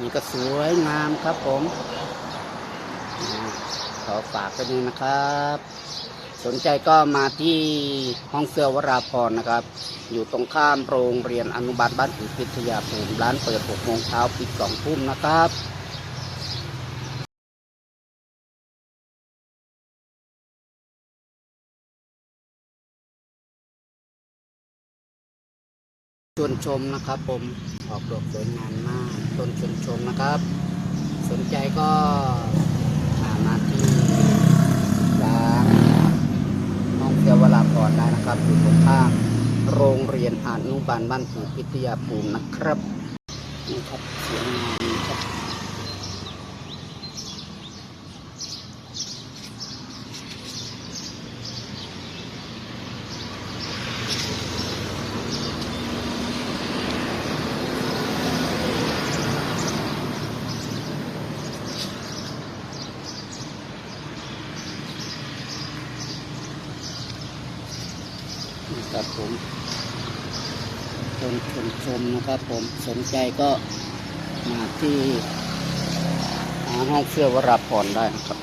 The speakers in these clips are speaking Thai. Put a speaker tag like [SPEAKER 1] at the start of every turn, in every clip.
[SPEAKER 1] นี่ก็สวยงามครับผมขอฝากไปนึงนะครับ สนใจก็มาที่ห้องเสื้อวราพรนะครับ อยู่ตรงข้ามโรงเรียนอนุบาลบ้านถือพิทยาภูมิร้านเปิด6โมงเช้าปิด2ทุ่มนะครับ ชวนชมนะครับ ผมออกดอกสวยงามมากต้นชวนชมนะครับ สนใจก็มามาที่ร้านห้องเที่ยววลาพรได้นะครับอยู่ตรงข้ามโรงเรียนอนุบาลบ้านผูพิทยาภูมินะครับนี่ครับสวยงาม ครับนี่ครับผมชมชมชมนะครับผมสนใจก็มาที่ห้องเสื้อวราพรได้นะครับ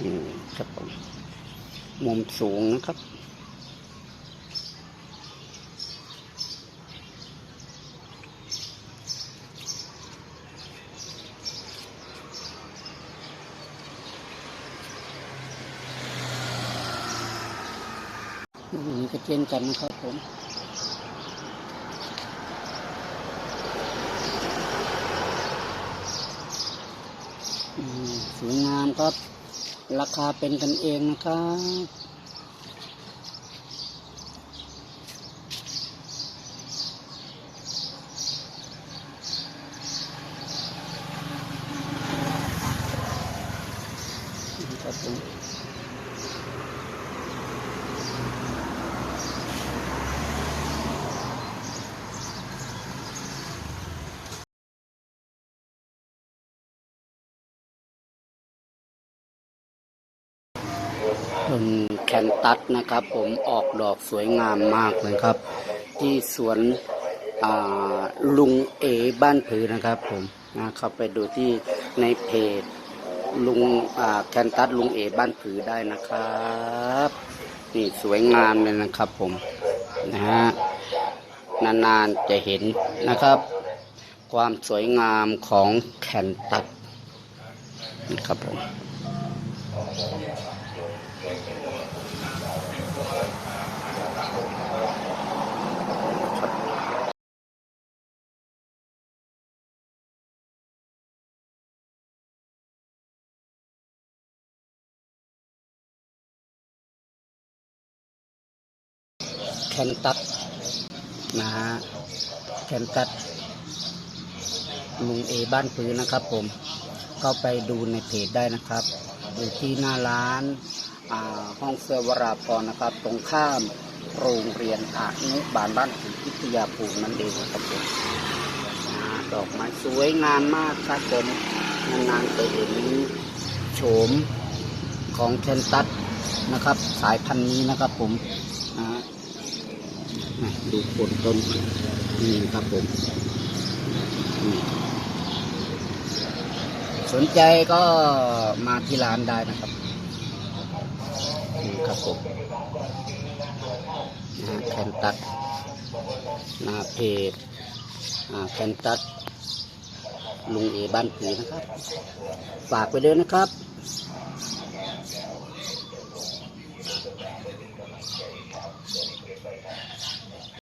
[SPEAKER 1] อืมครับผมมุมสูงนะครับ นี่ก็เช่นกันนะครับผมสวยงามครับ ราคาเป็นกันเองนะครับครับผม ต้นแคนตัสนะครับ ผมออกดอกสวยงามมากเลยครับ ที่สวนลุงเอบ้านผือนะครับ ผมนะเข้าไปดูที่ในเพจลุงแคนตัสลุงเอบ้านผือได้นะครับนี่สวยงามเลยนะครับ ผมนะฮะนานๆจะเห็นนะครับ ความสวยงามของแคนตัสนะครับผม แคนตัสนะฮะแคนตัสลุงเอบ้านปืนนะครับผมก็ไปดูในเพจได้นะครับอยู่ที่หน้าร้านอ่าห้องเสื้อวราพรนะครับ ตรงข้ามโรงเรียนอานุบาลบ้านถือพิทยาภูมินั่นเองครับผมนะดอกไม้สวยงามมากครับผมนานๆจะเห็นโฉมของแคนตัสนะครับ สายพันธุ์นี้นะครับผมนะ ดูโคนต้นนี่ครับผมสนใจก็มาที่ร้านได้นะครับนี่ครับผมนะแคนตัสหน้าเพจอ่าแคนตัสลุงเอบ้านผีนะครับ ฝากไปเลยนะครับ